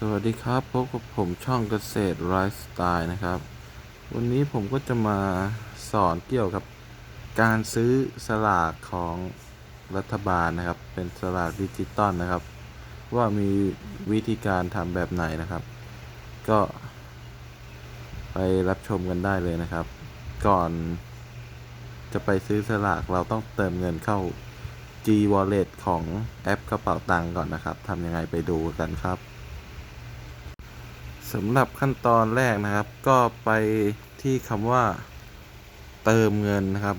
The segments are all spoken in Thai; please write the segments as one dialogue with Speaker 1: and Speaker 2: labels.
Speaker 1: สวัสดีครับพบกับผมช่องเกษตรไลฟ์สไตล์นะครับ วันนี้ผมก็จะมาสอนเกี่ยวกับการซื้อสลากของรัฐบาลนะครับ เป็นสลากดิจิตอลนะครับ ว่ามีวิธีการทำแบบไหนนะครับ ก็ ไปรับชมกันได้เลยนะครับ ก่อน จะไปซื้อสลากเราต้องเติมเงินเข้า G Wallet ของแอปกระเป๋าตังก่อนนะครับทำยังไงไปดูกันครับ สำหรับขั้นตอนแรกนะครับ ก็ไปที่คำว่าเติมเงินนะครับ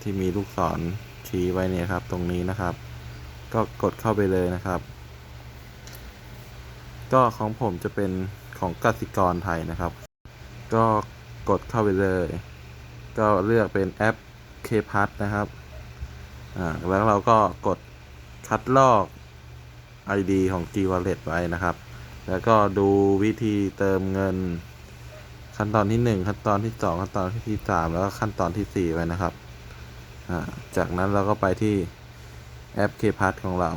Speaker 1: ที่มีลูกศรชี้ไว้เนี่ยครับ ตรงนี้นะครับ ก็กดเข้าไปเลยนะครับ ก็ของผมจะเป็นของกสิกรไทยนะครับ ก็กดเข้าไปเลย ก็เลือกเป็นแอป k p a s นะครับอ่าแล้วเราก็กดคัดลอก ID ของ G Wallet ไว้นะครับ แล้วก็ดูวิธีเติมเงิน ขั้นตอนที่ 1 ขั้นตอนที่ 2 ขั้นตอนที่ 3 แล้วก็ขั้นตอนที่ 4ไว้นะครับ จากนั้นเราก็ไปที่แอป k p a s ของเรา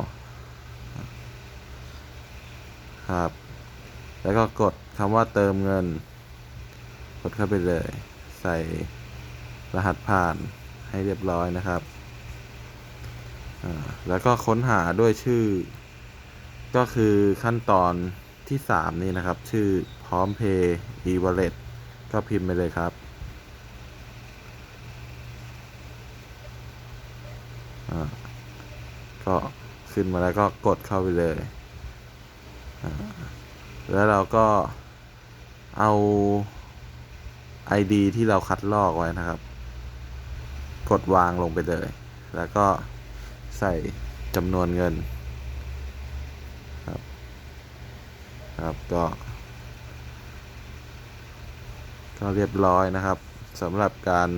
Speaker 1: ครับ แล้วก็กดคำว่าเติมเงิน กดเข้าไปเลย ใส่รหัสผ่านให้เรียบร้อยนะครับแล้วก็ค้นหาด้วยชื่อ ก็คือขั้นตอน ที่ 3 นี่นะครับ ชื่อพร้อมเพย์ e-wallet ก็พิมพ์ไปเลยครับก็ขึ้นมาแล้วก็กดเข้าไปเลย แล้วเราก็เอา ID ที่เราคัดลอกไว้นะครับ กดวางลงไปเลย แล้วก็ใส่จำนวนเงิน ครับก็ ก็เรียบร้อยนะครับสำหรับการ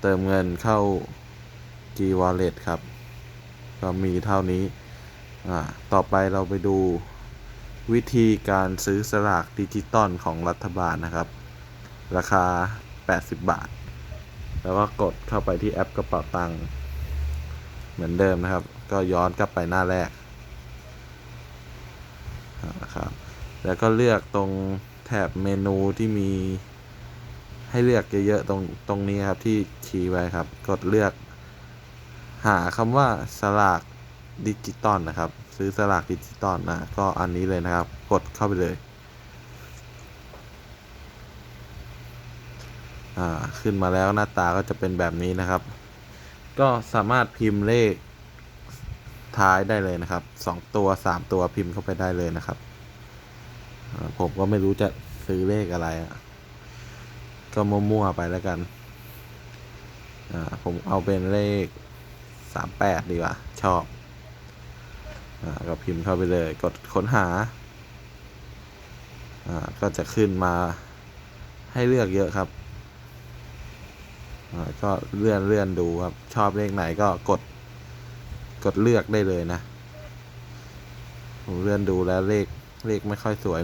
Speaker 1: เติมเงินเข้า G Wallet ครับ ก็มีเท่านี้ ต่อไปเราไปดูวิธีการซื้อสลากดิจิตอลของรัฐบาลนะครับ ราคา 80 บาท แล้วก็กดเข้าไปที่แอปกระเป๋าตังค์เหมือนเดิมนะครับ ก็ย้อนกลับไปหน้าแรก นะครับ แล้วก็เลือกตรงแถบเมนูที่มี ให้เลือกเยอะๆตรงตรงนี้ครับที่ชี้ไว้ครับ กดเลือก หาคำว่าสลากดิจิตอลนะครับ ซื้อสลากดิจิตอลนะก็อันนี้เลยนะครับ กดเข้าไปเลยขึ้นมาแล้วหน้าตาก็จะเป็นแบบนี้นะครับ ก็สามารถพิมพ์เลขท้ายได้เลยนะครับสองตัวสามตัวพิมพ์เข้าไปได้เลยนะครับ ผมก็ไม่รู้จะซื้อเลขอะไรอะก็มั่วๆไปแล้วกัน อ่า ผมเอาเป็นเลขสามแปดดีกว่า ชอบ อ่า ก็พิมพ์เข้าไปเลย กดค้นหา อ่า ก็จะขึ้นมาให้เลือกเยอะครับ อ่า ก็เลื่อนเลื่อนดูครับ ชอบเลขไหนก็กด กดเลือกได้เลยนะ ผมเลื่อนดูแล้วเลข เลขไม่ค่อยสวย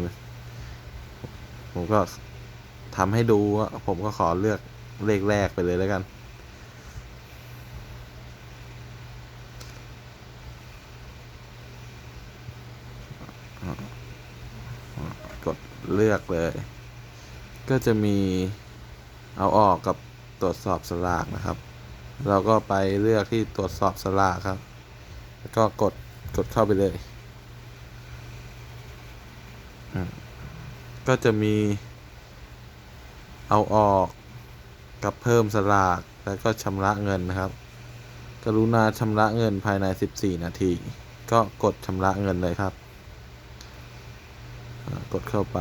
Speaker 1: ผมก็ทำให้ดูผมก็ขอเลือกเลขแรกไปเลยแล้วกัน กดเลือกเลย ก็จะมีเอาออกกับตรวจสอบสลากนะครับ เราก็ไปเลือกที่ตรวจสอบสลากครับ แล้วก็กดกดเข้าไปเลย ก็จะมี เอาออกกับเพิ่มสลาก แล้วก็ชำระเงินนะครับ กรุณาชำระเงินภายใน 14 นาที ก็กดชำระเงินเลยครับ กดเข้าไป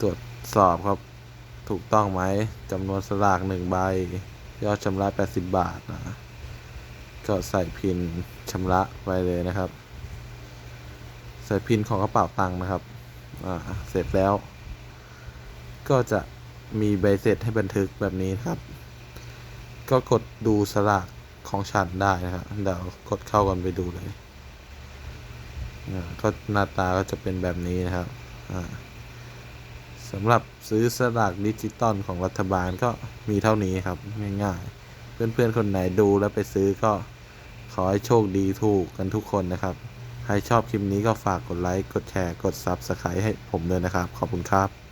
Speaker 1: ตรวจสอบครับ ถูกต้องไหมจำนวนสลากหนึ่งใบ ยอดชำระ 80 บาทนะ ก็ใส่พินชำระไปเลยนะครับ ใส่พินของกระเป๋าตังค์นะครับ เสร็จแล้ว ก็จะมีใบเสร็จให้บันทึกแบบนี้ครับ ก็กดดูสลากของฉันได้นะครับเดี๋ยวกดเข้ากันไปดูเลยก็หน้าตาก็จะเป็นแบบนี้นะครับสำหรับซื้อสลากดิจิตอลของรัฐบาลก็มีเท่านี้ครับ ง่ายๆ เพื่อนๆ คนไหนดูแล้วไปซื้อก็ขอให้โชคดีถูกกันทุกคนนะครับ ใครชอบคลิปนี้ก็ฝากกดไลค์ กดแชร์ กด Subscribe ให้ผมด้วยนะครับ ขอบคุณครับ